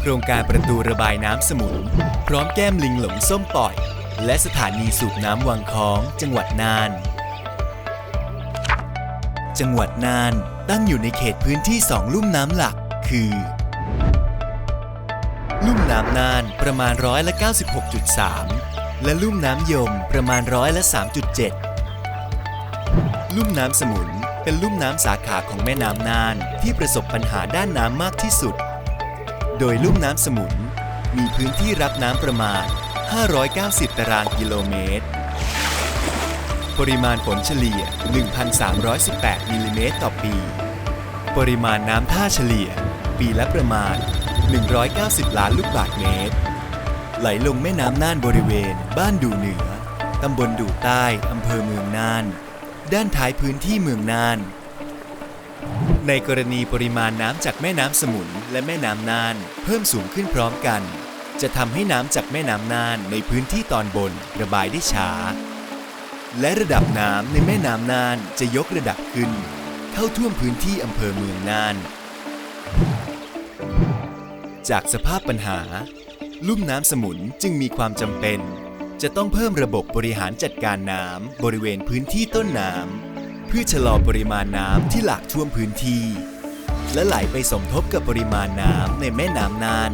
โครงการประตูระบายน้ำสมุน พร้อมแก้มลิงหลงส้มปล่อย และสถานีสูบน้ำวังคองจังหวัดน่าน จังหวัดน่านตั้งอยู่ในเขตพื้นที่สองลุ่มน้ำหลัก คือ ลุ่มน้ำน่านประมาณร้อยละ96.3 และลุ่มน้ำยมประมาณร้อยละ3.7 ลุ่มน้ำสมุน เป็นลุ่มน้ำสาขาของแม่น้ำน่านที่ประสบปัญหาด้านน้ำมากที่สุด โดยลุ่มน้ำสมุนมีพื้นที่รับน้ำประมาณ 590 ตารางกิโลเมตร ปริมาณฝนเฉลี่ย 1,318 มิลลิเมตรต่อปี ปริมาณน้ำท่าเฉลี่ย ปีละประมาณ 190 ล้านลูกบาศก์เมตร ไหลลงแม่น้ำน่านบริเวณ บ้านดูเหนือ ตำบลดูใต้ อำเภอเมืองน่าน ด้านท้ายพื้นที่เมืองน่าน ในกรณีปริมาณน้ำจากแม่น้ำสมุนและแม่น้ำน่าน เพิ่มสูงขึ้นพร้อมกัน จะทำให้น้ำจากแม่น้ำน่านในพื้นที่ตอนบนระบายได้ช้า และระดับน้ำในแม่น้ำน่านจะยกระดับขึ้น เข้าท่วมพื้นที่อำเภอเมืองน่าน จากสภาพปัญหา ลุ่มน้ำสมุนจึงมีความจำเป็น จะต้องเพิ่มระบบบริหารจัดการน้ำบริเวณพื้นที่ต้นน้ำเพื่อชะลอปริมาณน้ำที่หลากท่วมพื้นที่ และไหลไปสมทบกับปริมาณน้ำในแม่น้ำน่าน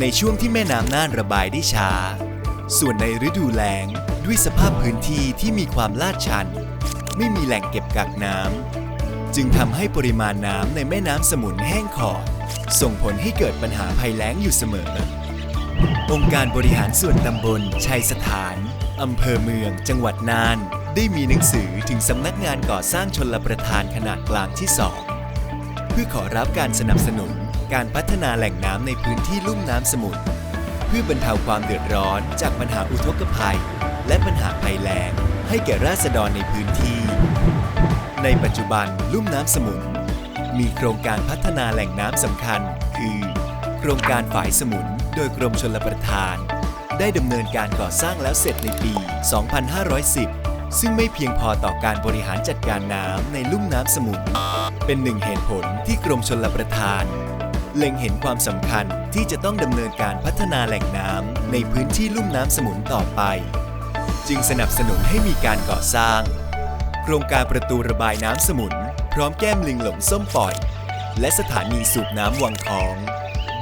ในช่วงที่แม่น้ำน่านระบายได้ช้า ส่วนในฤดูแล้งด้วยสภาพพื้นที่ที่มีความลาดชัน ไม่มีแหล่งเก็บกักน้ำจึงทำให้ปริมาณน้ำในแม่น้ำสมุนแห้งขอดส่งผลให้เกิดปัญหาภัยแล้งอยู่เสมอ องค์การบริหารส่วนตำบลชัยสถาน อำเภอเมือง จังหวัดน่าน ได้มีหนังสือถึงสำนักงานก่อสร้างชนลประทานขนาดกลางที่2เพื่อขอรับการสนับสนุนการพัฒนาแหล่งน้ำในพื้นที่ลุ่มน้ำสมุนเพื่อบรรเทาความเดือดร้อนจากปัญหาอุทกภัย และปัญหาภัยแล้งให้แก่ราษฎรในพื้นที่ ในปัจจุบันลุ่มน้ำสมุนมีโครงการพัฒนาแหล่งน้ำสำคัญ คือ โครงการฝายสมุน โดยกรมชลประทาน ได้ดำเนินการก่อสร้างแล้วเสร็จในปี 2510 ซึ่งไม่เพียงพอต่อการบริหารจัดการน้ำในลุ่มน้ำสมุน เป็นหนึ่งเหตุผลที่กรมชลประทาน เล็งเห็นความสำคัญที่จะต้องดำเนินการพัฒนาแหล่งน้ำในพื้นที่ลุ่มน้ำสมุนต่อไป จึงสนับสนุนให้มีการก่อสร้าง โครงการประตูระบายน้ำสมุน พร้อมแก้มลิงหลงส้มปล่อย และสถานีสูบน้ำวังคอง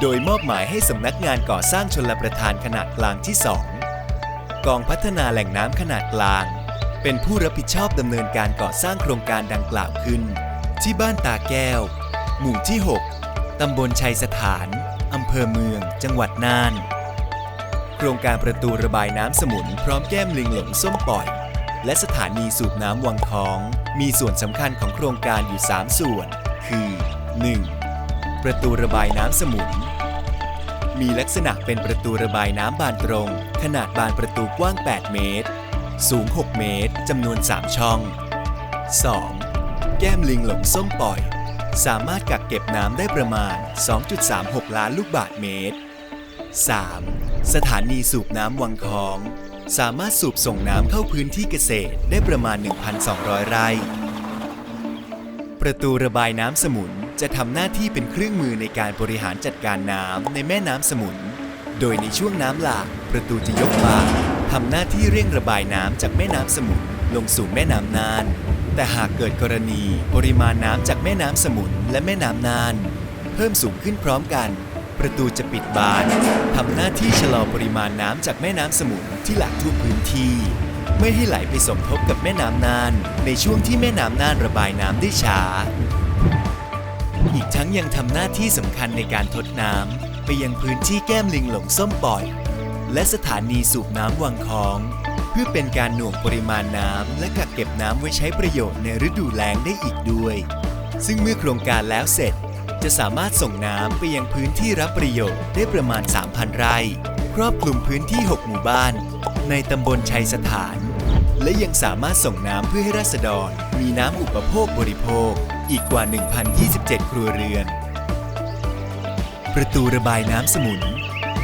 โดยมอบหมายให้สำนักงานก่อสร้างชนลประทานขนาดกลางที่ 2 กองพัฒนาแหล่งน้ำขนาดกลาง เป็นผู้รับผิดชอบดำเนินการก่อสร้างโครงการดังกล่าวขึ้น ที่บ้านตาแก้ว หมู่ที่ 6 ตำบลชัยสถานอำเภอเมือง จังหวัดน่าน โครงการประตูระบายน้ำสมุนพร้อมแก้มลิงหลงส้มปล่อย และสถานีสูบน้ำวังคอง มีส่วนสำคัญของโครงการอยู่ 3 ส่วน คือ 1. ประตูระบายน้ำสมุน มีลักษณะเป็นประตูระบายน้ำบานตรง ขนาดบานประตูกว้าง 8 เมตร สูง 6 เมตร จำนวน 3 ช่อง 2. แก้มลิงหลงส้มปล่อย สามารถกักเก็บน้ำได้ประมาณ 2.36 ล้านลูกบาศก์เมตร 3. สถานีสูบน้ำวังคอง สามารถสูบส่งน้ำเข้าพื้นที่เกษตรได้ประมาณ 1,200 ไร่ ประตูระบายน้ำสมุน จะทำหน้าที่เป็นเครื่องมือในการบริหารจัดการน้ำในแม่น้ำสมุน โดยในช่วงน้ำหลากประตูจะยกบานทำหน้าที่เร่งระบายน้ำจากแม่น้ำสมุนลงสู่แม่น้ำน่าน แต่หากเกิดกรณีปริมาณน้ำจากแม่น้ำสมุนและแม่น้ำน่าน เพิ่มสูงขึ้นพร้อมกัน ประตูจะปิดบานทำหน้าที่ชะลอปริมาณน้ำจากแม่น้ำสมุนที่หลากท่วพื้นที่ ไม่ให้ไหลไปสมทบกับแม่น้ำน่าน ในช่วงที่แม่น้ำน่านระบายน้ำได้ช้า อีกทั้งยังทำหน้าที่สำคัญในการทดน้ำไปยังพื้นที่แก้มลิงหลงส้มปล่อย และสถานีสูบน้ำวังคอง เพื่อเป็นการหน่วงปริมาณน้ำและกักเก็บน้ำไว้ใช้ประโยชน์ในฤดูแล้งได้อีกด้วย ซึ่งเมื่อโครงการแล้วเสร็จ จะสามารถส่งน้ำไปยังพื้นที่รับประโยชน์ได้ประมาณ 3,000 ไร่ ครอบคลุมพื้นที่ 6 หมู่บ้าน ในตำบลชัยสถาน และยังสามารถส่งน้ำเพื่อให้ราษฎรมีน้ำอุปโภคบริโภค อีกกว่า 1,027 ครัวเรือน ประตูระบายน้ำสมุน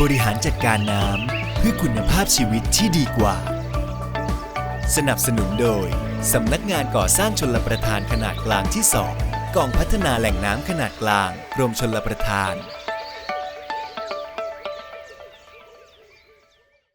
บริหารจัดการน้ำเพื่อคุณภาพชีวิตที่ดีกว่า สนับสนุนโดย สำนักงานก่อสร้างชนลประทานขนาดกลางที่ 2 กองพัฒนาแหล่งน้ำขนาดกลาง กรมชลประทาน